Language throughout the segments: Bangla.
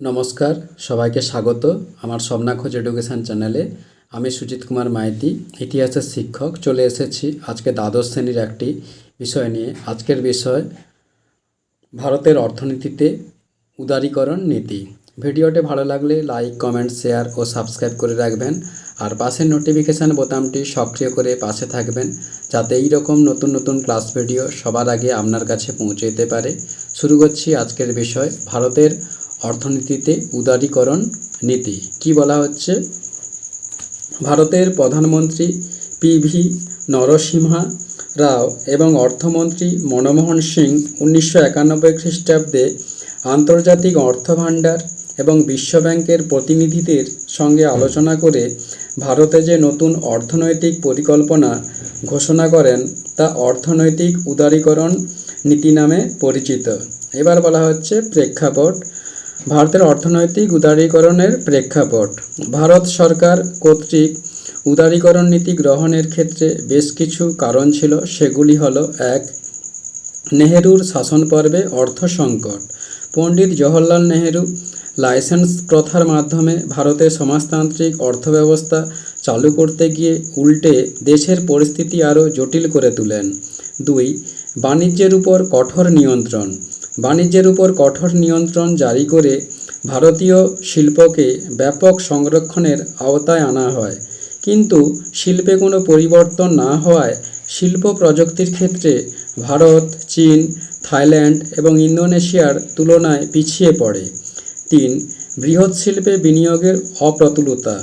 নমস্কার, সবাইকে স্বাগত আমার স্বপ্না খোঁজ এডুকেশান চ্যানেলে। আমি সুজিত কুমার মাইতি, ইতিহাসের শিক্ষক। চলে এসেছি আজকে দ্বাদশ শ্রেণির একটি বিষয় নিয়ে। আজকের বিষয়, ভারতের অর্থনীতিতে উদারীকরণ নীতি। ভিডিওটি ভালো লাগলে লাইক, কমেন্ট, শেয়ার ও সাবস্ক্রাইব করে রাখবেন। আর পাশের নোটিফিকেশান বোতামটি সক্রিয় করে পাশে থাকবেন, যাতে এই রকম নতুন নতুন ক্লাস ভিডিও সবার আগে আপনার কাছে পৌঁছে যেতে পারে। শুরু করছি আজকের বিষয়, ভারতের অর্থনীতিতে উদারীকরণ নীতি। কি বলা হচ্ছে? ভারতের প্রধানমন্ত্রী পিভি নরসিমহা রাও এবং অর্থমন্ত্রী মনমোহন সিং উনিশশো একানব্বই খ্রিস্টাব্দে আন্তর্জাতিক অর্থভাণ্ডার এবং বিশ্বব্যাংকের প্রতিনিধিদের সঙ্গে আলোচনা করে ভারতে যে নতুন অর্থনৈতিক পরিকল্পনা ঘোষণা করেন, তা অর্থনৈতিক উদারীকরণ নীতি নামে পরিচিত। এবার বলা হচ্ছে প্রেক্ষাপট। ভারতের অর্থনৈতিক উদারীকরণের প্রেক্ষাপট। ভারত সরকার কর্তৃক উদারীকরণ নীতি গ্রহণের ক্ষেত্রে বেশ কিছু কারণ ছিল। সেগুলি হল, এক, নেহেরুর শাসন পর্বে অর্থ সংকট। পণ্ডিত জওহরলাল নেহেরু লাইসেন্স প্রথার মাধ্যমে ভারতের সমাজতান্ত্রিক অর্থব্যবস্থা চালু করতে গিয়ে উল্টে দেশের পরিস্থিতি আরও জটিল করে তোলেন। দুই, বাণিজ্যের উপর কঠোর নিয়ন্ত্রণ। বাণিজ্যের উপর কঠোর নিয়ন্ত্রণ জারি করে ভারতীয় শিল্পকে ব্যাপক সংরক্ষণের আওতায় আনা হয়। কিন্তু শিল্পে কোনো পরিবর্তন না হওয়ায় শিল্প প্রযুক্তির ক্ষেত্রে ভারত, চীন, থাইল্যান্ড এবং ইন্দোনেশিয়ার তুলনায় পিছিয়ে পড়ে। তিন, বৃহৎ শিল্পে বিনিয়োগের অপ্রতুলতা।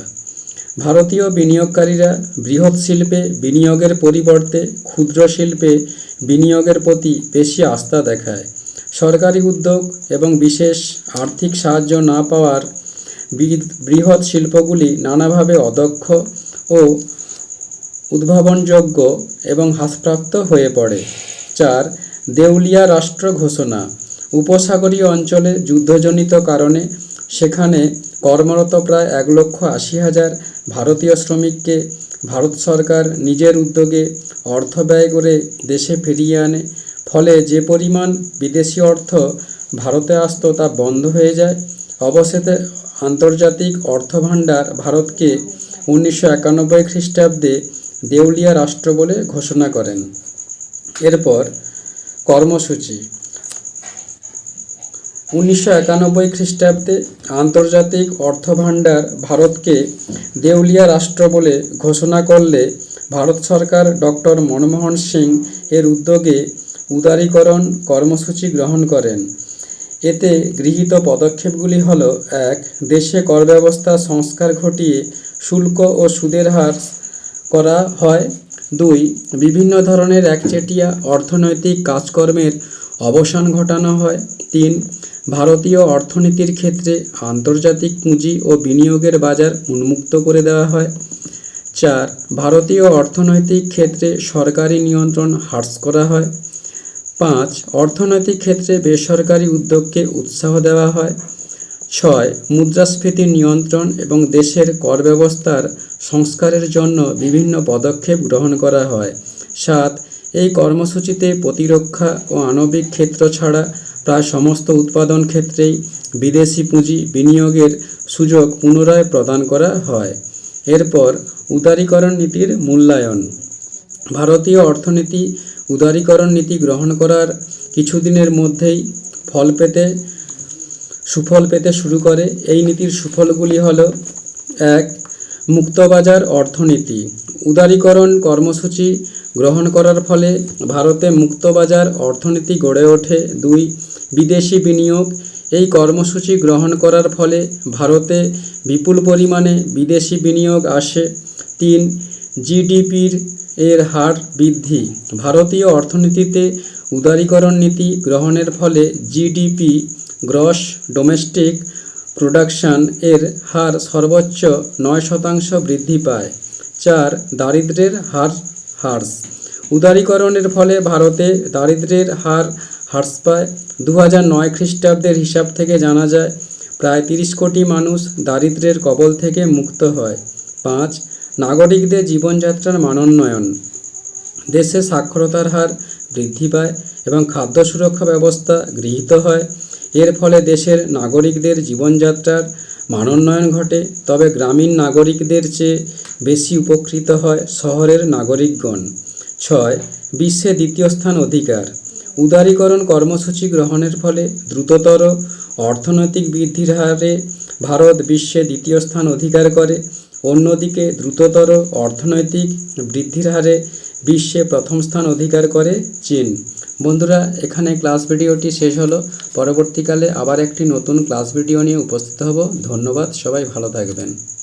ভারতীয় বিনিয়োগকারীরা বৃহৎ শিল্পে বিনিয়োগের পরিবর্তে ক্ষুদ্র শিল্পে বিনিয়োগের প্রতি বেশি আস্থা দেখায়। সরকারি উদ্যোগ এবং বিশেষ আর্থিক সাহায্য না পাওয়ার বৃহৎ শিল্পগুলি নানাভাবে অদক্ষ ও উদ্ভাবনযোগ্য এবং হ্রাসপ্রাপ্ত হয়ে পড়ে। চার, দেউলিয়া রাষ্ট্র ঘোষণা। উপসাগরীয় অঞ্চলে যুদ্ধজনিত কারণে সেখানে কর্মরত প্রায় এক লক্ষ আশি হাজার ভারতীয় শ্রমিককে ভারত সরকার নিজের উদ্যোগে অর্থ ব্যয় করে দেশে ফিরিয়ে আনে। ফলে যে পরিমাণ বিদেশি অর্থ ভারতে আসতো তা বন্ধ হয়ে যায়। অবশেষে আন্তর্জাতিক অর্থভাণ্ডার ভারতকে উনিশশো একানব্বই খ্রিস্টাব্দে দেউলিয়া রাষ্ট্র বলে ঘোষণা করেন। এরপর কর্মসূচি। উনিশশো একানব্বই খ্রিস্টাব্দে আন্তর্জাতিক অর্থভাণ্ডার ভারতকে দেউলিয়া রাষ্ট্র বলে ঘোষণা করলে ভারত সরকার ডক্টর মনমোহন সিং এর উদ্যোগে উদারীকরণ কর্মসূচি গ্রহণ করেন। এতে গৃহীত পদক্ষেপগুলি হল, এক, দেশে কর ব্যবস্থা সংস্কার ঘটিয়ে শুল্ক ও সুদের হার করা হয়। দুই, বিভিন্ন ধরনের একচেটিয়া অর্থনৈতিক কাজকর্মের অবসান ঘটানো হয়। তিন, ভারতীয় অর্থনীতির ক্ষেত্রে আন্তর্জাতিক পুঁজি ও বিনিয়োগের বাজার উন্মুক্ত করে দেওয়া হয়। চার, ভারতীয় অর্থনৈতিক ক্ষেত্রে সরকারি নিয়ন্ত্রণ হ্রাস করা হয়। পাঁচ, অর্থনৈতিক ক্ষেত্রে বেসরকারি উদ্যোগকে উৎসাহ দেওয়া হয়। ছয়, মুদ্রাস্ফীতি নিয়ন্ত্রণ এবং দেশের কর ব্যবস্থার সংস্কারের জন্য বিভিন্ন পদক্ষেপ গ্রহণ করা হয়। সাত, এই কর্মসূচিতে প্রতিরক্ষা ও আণবিক ক্ষেত্র ছাড়া প্রায় সমস্ত উৎপাদন ক্ষেত্রেই বিদেশি পুঁজি বিনিয়োগের সুযোগ পুনরায় প্রদান করা হয়। এরপর উদারীকরণ নীতির মূল্যায়ন। ভারতীয় অর্থনীতি উদারীকরণ নীতি গ্রহণ করার কিছুদিনের মধ্যেই ফল পেতে, সুফল পেতে শুরু করে। এই নীতির সুফলগুলি হলো, এক, মুক্তবাজার অর্থনীতি। উদারীকরণ কর্মসূচি গ্রহণ করার ফলে ভারতে মুক্তবাজার অর্থনীতি গড়ে ওঠে। দুই, বিদেশি বিনিয়োগ। এই কর্মসূচি গ্রহণ করার ফলে ভারতে বিপুল পরিমাণে বিদেশি বিনিয়োগ আসে। তিন জিডিপির এর হার বৃদ্ধি। ভারতীয় অর্থনীতিতে উদারীকরণ নীতি গ্রহণের ফলে জিডিপি, গ্রস, ডোমেস্টিক প্রোডাকশন এর হার সর্বোচ্চ নয় শতাংশ বৃদ্ধি পায়। চার দারিদ্র্যের হার হ্রাস। উদারীকরণের ফলে ভারতে দারিদ্র্যের হার হ্রাস পায়। দু নয় খ্রিস্টাব্দের হিসাব থেকে জানা যায়, প্রায় তিরিশ কোটি মানুষ দারিদ্র্যের কবল থেকে মুক্ত হয়। পাঁচ নাগরিকদের জীবনযাত্রার মানোন্নয়ন। দেশে সাক্ষরতার হার বৃদ্ধি পায় এবং খাদ্য সুরক্ষা ব্যবস্থা গৃহীত হয়। এর ফলে দেশের নাগরিকদের জীবনযাত্রার মানোন্নয়ন ঘটে। তবে গ্রামীণ নাগরিকদের চেয়ে বেশি উপকৃত হয় শহরের নাগরিকগণ। ছয়, বিশ্বে দ্বিতীয় স্থান অধিকার। উদারীকরণ কর্মসূচি গ্রহণের ফলে দ্রুততর অর্থনৈতিক বৃদ্ধির হারে ভারত বিশ্বে দ্বিতীয় স্থান অধিকার করে। অন্যদিকে দ্রুততর অর্থনৈতিক বৃদ্ধির হারে বিশ্বে প্রথম স্থান অধিকার করে চীন। বন্ধুরা, এখানে ক্লাস ভিডিওটি শেষ হলো। পরবর্তীকালে আবার একটি নতুন ক্লাস ভিডিও নিয়ে উপস্থিত হব। ধন্যবাদ, সবাই ভালো থাকবেন।